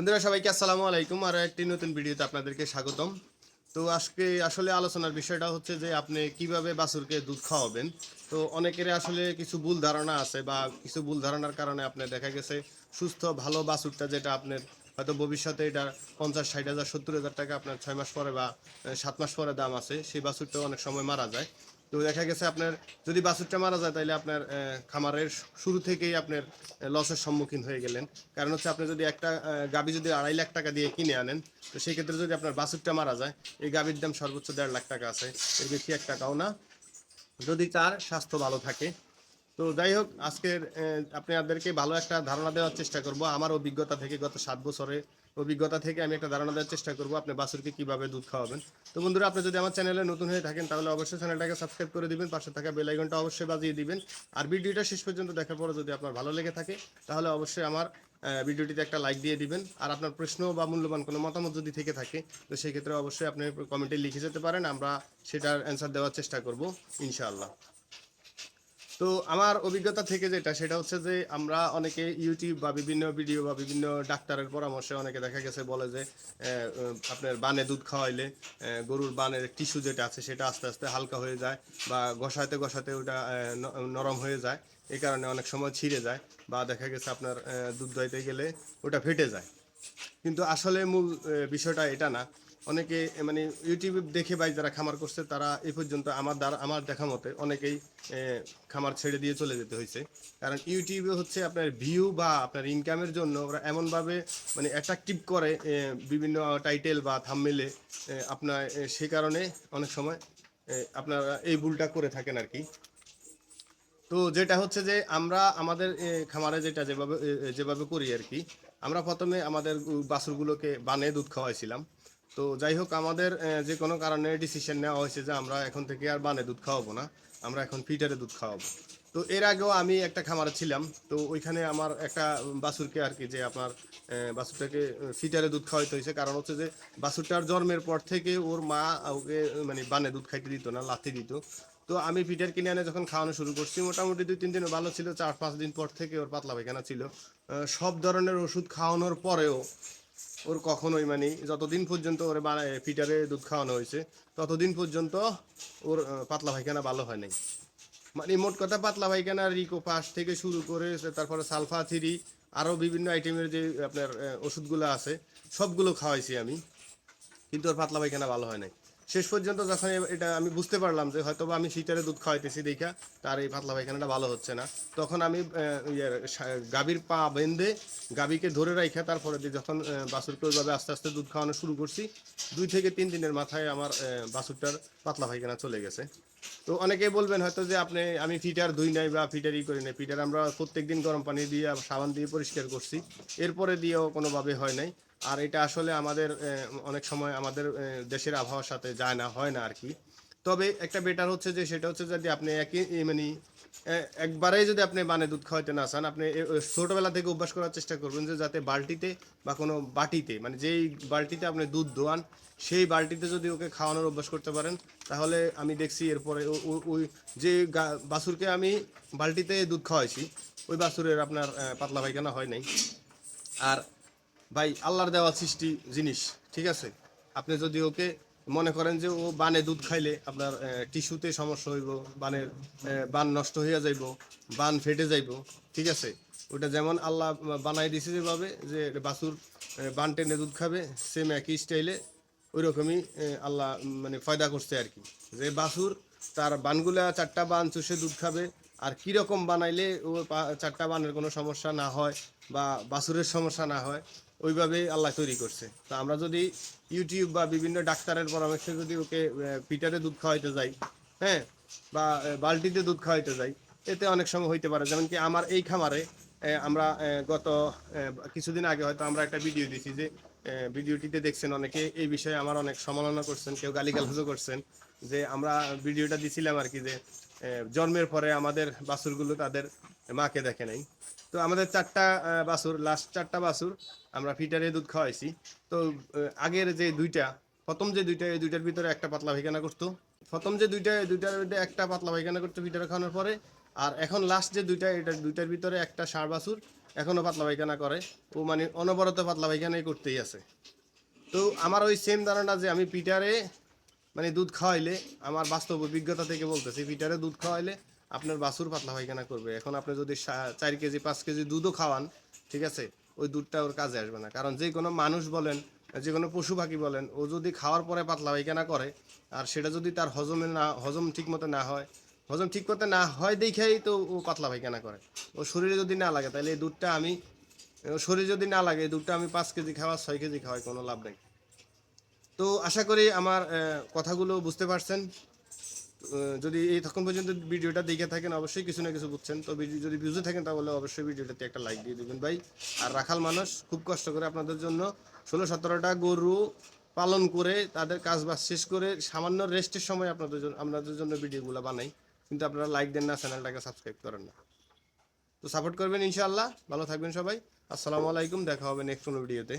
বন্ধুরা, সবাইকে আসসালামু আলাইকুম। আর একটি নতুন ভিডিওতে আপনাদেরকে স্বাগতম। তো আজকে আসলে আলোচনার বিষয়টা হচ্ছে যে আপনি কীভাবে বাছুরকে দুধ খাওয়াবেন। তো অনেকের আসলে কিছু ভুল ধারণা আছে বা কিছু ভুল ধারণার কারণে আপনার দেখা গেছে সুস্থ, ভালো বাছুরটা যেটা আপনার হয়তো ভবিষ্যতে এটা পঞ্চাশ, ষাট হাজার, সত্তর হাজার টাকা আপনার ছয় মাস পরে বা সাত মাস পরে দাম আছে, সেই বাছুরটা অনেক সময় মারা যায়। তো দেখা গেছে আপনার যদি বাছুরটা মারা যায় তাহলে আপনার খামারের শুরু থেকেই আপনার লসের সম্মুখীন হয়ে গেলেন। কারণ হচ্ছে আপনি যদি একটা গাবি যদি আড়াই লাখ টাকা দিয়ে কিনে আনেন, তো সেই ক্ষেত্রে যদি আপনার বাছুরটা মারা যায়, এই গাভীর দাম সর্বোচ্চ দেড় লাখ টাকা আছে। এর বেশি এক টাকাও না। যদি তার স্বাস্থ্য ভালো থাকে তো যাই হোক, আজকের আপনাদেরকে ভালো একটা ধারণা দেওয়ার চেষ্টা করব। আমার অভিজ্ঞতা থেকে গত সাত বছরে অভিজ্ঞতা থেকে আমি একটা ধারণা দেওয়ার চেষ্টা করব আপনি বাছুরকে কীভাবে দুধ খাওয়াবেন। তো বন্ধুরা, আপনি যদি আমার চ্যানেলে নতুন হয়ে থাকেন, তাহলে অবশ্যই চ্যানেলটাকে সাবস্ক্রাইব করে দিবেন, পাশে থাকা বেল আইকনটা অবশ্যই বাজিয়ে দিবেন। আর ভিডিওটা শেষ পর্যন্ত দেখার পরে যদি আপনার ভালো লেগে থাকে, তাহলে অবশ্যই আমার ভিডিওটিতে একটা লাইক দিয়ে দিবেন। আর আপনার প্রশ্ন বা মূল্যবান কোনো মতামত যদি থেকে থাকে, তো সেক্ষেত্রে অবশ্যই আপনি কমেন্টে লিখে যেতে পারেন, আমরা সেটার অ্যান্সার দেওয়ার চেষ্টা করব, ইনশাআল্লাহ। তো আমার অভিজ্ঞতা থেকে যেটা, সেটা হচ্ছে যে আমরা অনেকে ইউটিউব বা বিভিন্ন ভিডিও বা বিভিন্ন ডাক্তারের পরামর্শে অনেকে দেখা গেছে বলে যে আপনার বানে দুধ খাওয়াইলে গরুর বানের টিস্যু যেটা আছে সেটা আস্তে আস্তে হালকা হয়ে যায় বা ঘষাতে ঘষাতে ওটা নরম হয়ে যায়। এই কারণে অনেক সময় ছিঁড়ে যায় বা দেখা গেছে আপনার দুধ দইতে গেলে ওটা ফেটে যায়। কিন্তু আসলে মূল বিষয়টা এটা না। অনেকে মানে ইউটিউব দেখে ভাই যারা খামার করছে, তারা এ পর্যন্ত আমার দ্বারা, আমার দেখা মতে অনেকেই খামার ছেড়ে দিয়ে চলে যেতে হয়েছে। কারণ ইউটিউবে হচ্ছে আপনার ভিউ বা আপনার ইনকামের জন্য ওরা এমনভাবে মানে অ্যাট্রাকটিভ করে বিভিন্ন টাইটেল বা থামমেলে আপনার সে কারণে অনেক সময় আপনারা এই ভুলটা করে থাকেন আর কি। তো যেটা হচ্ছে যে আমরা আমাদের খামারে যেটা যেভাবে যেভাবে করি আর কি, আমরা প্রথমে আমাদের বাছুরগুলোকে বানে দুধ খাওয়াইছিলাম। তো যাই হোক আমাদের যে কোনো কারণে ডিসিশন নেওয়া হয়েছে যে আমরা এখন থেকে আর বানে দুধ খাওয়াবো না। আমরা এখন ফিটারে দুধ খাওয়াবো। তো এর আগেও আমি একটা খামারে ছিলাম। তো ওইখানে আমার একটা বাছুরকে আর কি যে আপনার বাছুরটাকে ফিটারে দুধ খাওয়াইতে হয়েছে। কারণ হচ্ছে যে বাছুরটার জন্মের পর থেকে ওর মা ওকে মানে বানে দুধ খাইতে দিত না, লাথি দিত। তো আমি ফিটার কিনে এনে যখন খাওয়ানো শুরু করছি, মোটামুটি দুই তিন দিন ভালো ছিল। চার পাঁচ দিন পর থেকে ওর পাতলা পায়খানা ছিল। সব ধরনের ওষুধ খাওয়ানোর পরেও ওর কখনোই মানে যতদিন পর্যন্ত ওর পিটারে দুধ খাওয়ানো হয়েছে, ততদিন পর্যন্ত ওর পাতলা পায়খানা ভালো হয় নাই। মানে মোট কথা পাতলা পায়খানা, রিকো পাস থেকে শুরু করে তারপরে সালফা থিরি আরও বিভিন্ন আইটেমের যে আপনার ওষুধগুলো আছে, সবগুলো খাওয়াইছি আমি। কিন্তু ওর পাতলা পায়খানা ভালো হয় নাই। শেষ পর্যন্ত যখন এটা আমি বুঝতে পারলাম যে হয়তো আমি সিটারে দুধ খাওয়াইতেছি দেখা তার এই পাতলা পায়খানাটা ভালো হচ্ছে না। তখন আমি আহ, গাভীর পা বেঁধে গাভীকে ধরে রাখা তারপরে দিয়ে যখন আহ, বাছুরকে ওইভাবে আস্তে আস্তে দুধ খাওয়ানো শুরু করছি দুই থেকে তিন দিনের মাথায় আমার বাছুরটার পাতলা পায়খানা চলে গেছে। তো অনেকে বলবেন হয়তো যে আপনি আমি ফিটার ধুই নাই বা ফিটার ই করি নাই ফিটার আমরা প্রত্যেকদিন গরম পানি দিয়ে সাবান দিয়ে পরিষ্কার করছি এরপরে দিয়েও কোনোভাবে হয় নাই। আর এটা আসলে আমাদের অনেক সময় আমাদের দেশের আবহাওয়ার সাথে যায় না, হয় না আর কি তবে একটা বেটার হচ্ছে যে, সেটা হচ্ছে যদি আপনি একই মানে এ- একবারেই যদি আপনি মানে দুধ খাওয়াইতে না চান, আপনি ছোটোবেলা থেকে অভ্যাস করার চেষ্টা করবেন যে, যাতে বালতিতে বা কোনো বাটিতে মানে যেই বালতিতে আপনি দুধ দোয়ান, সেই বালতিতে যদি ওকে খাওয়ানোর অভ্যাস করতে পারেন, তাহলে আমি দেখছি এরপরে ওই যে বাছুরকে আমি বালতিতে দুধ খাওয়াইছি, ওই বাছুরের আপনার পাতলা পায়খানা হয় নাই। আর ভাই, আল্লাহর দেওয়া সৃষ্টি জিনিস, ঠিক আছে? আপনি যদি ওকে মনে করেন যে ও বানে দুধ খাইলে আপনার টিস্যুতে সমস্যা হইব, বানের বান নষ্ট হইয়া যাইব, বান ফেটে যাইব, ঠিক আছে? ওটা যেমন আল্লাহ বানাই দিছে যেভাবে, যে বাছুর বান টেনে দুধ খাবে সেম একই স্টাইলে ওই রকমই আল্লাহ মানে ফয়দা করছে আর কি। যে বাছুর, তার বানগুলা চারটা বান চুষে দুধ খাবে, আর কীরকম বানাইলে ও চারটা বানের কোনো সমস্যা না হয় বা বাছুরের সমস্যা না হয় ওইভাবে আল্লাহ তৈরি করছে। তো আমরা যদি ইউটিউব বা বিভিন্ন ডাক্তারের পরামর্শে যদি ওকে পিটারে দুধ খাওয়াইতে যাই হ্যাঁ বা বালতিতে দুধ খাওয়াইতে যাই, এতে অনেক সময় হইতে পারে। যেমন কি আমার এই খামারে আমরা গত কিছুদিন আগে হয়তো আমরা একটা ভিডিও দিছি যে ভিডিওটিতে দেখছেন অনেকে, এই বিষয়ে আমার অনেক সমালোচনা করছেন, কেউ গালিগালাজও করছেন যে আমরা ভিডিওটা দিছিলাম আর কি যে জন্মের পরে আমাদের বাছুরগুলো তাদের মাকে দেখে নাই। তো আমাদের চারটা বাছুর লাস্ট চারটা বাছুর আমরা ফিটারে দুধ খাওয়াইছি। তো আগের যে দুইটা, প্রথম যে দুইটা, এই দুইটার ভিতরে একটা পাতলা পায়খানা করতো। প্রথম যে দুইটা দুইটার মধ্যে একটা পাতলা পায়খানা করতো ফিটারে খাওয়ানোর পরে। আর এখন লাস্ট যে দুইটা, এটা দুইটার ভিতরে একটা ষাঁড় বাছুর এখনও পাতলা পায়খানা করে। ও মানে অনবরত পাতলা পায়খানাই করতেই আছে। তো আমার ওই সেম ধারণা যে আমি পিটারে মানে দুধ খাওয়াইলে, আমার বাস্তব অভিজ্ঞতা থেকে বলতেছি পিটারে দুধ খাওয়াইলে আপনার বাছুর পাতলা পায়খানা করবে। এখন আপনি যদি চার কেজি, পাঁচ কেজি দুধও খাওয়ান, ঠিক আছে, ওই দুধটা ওর কাজে আসবে না। কারণ যে কোনো মানুষ বলেন, যে কোনো পশু পাখি বলেন, ও যদি খাওয়ার পরে পাতলা পায়খানা করে, আর সেটা যদি তার হজমে না, হজম ঠিক মতো না হয়, হজম ঠিক মতো না হয় দেখেই তো ও পাতলা পায়খানা করে। ও শরীরে যদি না লাগে, তাহলে এই দুধটা আমি শরীরে যদি না লাগে, এই দুধটা আমি পাঁচ কেজি খাওয়া, ছয় কেজি খাওয়াই কোনো লাভ নেই। তো আশা করি আমার কথাগুলো বুঝতে পারছেন। যদি এই তখন পর্যন্ত ভিডিওটা দেখে থাকেন, অবশ্যই কিছু না কিছু বুঝছেন। তো যদি বুঝে থাকেন, তাহলে অবশ্যই ভিডিওটাতে একটা লাইক দিয়ে দেবেন ভাই। আর রাখাল মানুষ খুব কষ্ট করে আপনাদের জন্য ষোলো সতেরোটা গরু পালন করে তাদের কাজ বাজ শেষ করে সামান্য রেস্টের সময় আপনাদের জন্য আপনাদের জন্য ভিডিওগুলো বানাই। কিন্তু আপনারা লাইক দেন না চ্যানেলটাকে সাবস্ক্রাইব করেন না। তো সাপোর্ট করবেন ইনশাআল্লাহ। ভালো থাকবেন সবাই। আসসালামু আলাইকুম। দেখা হবে নেক্সট কোনো ভিডিওতে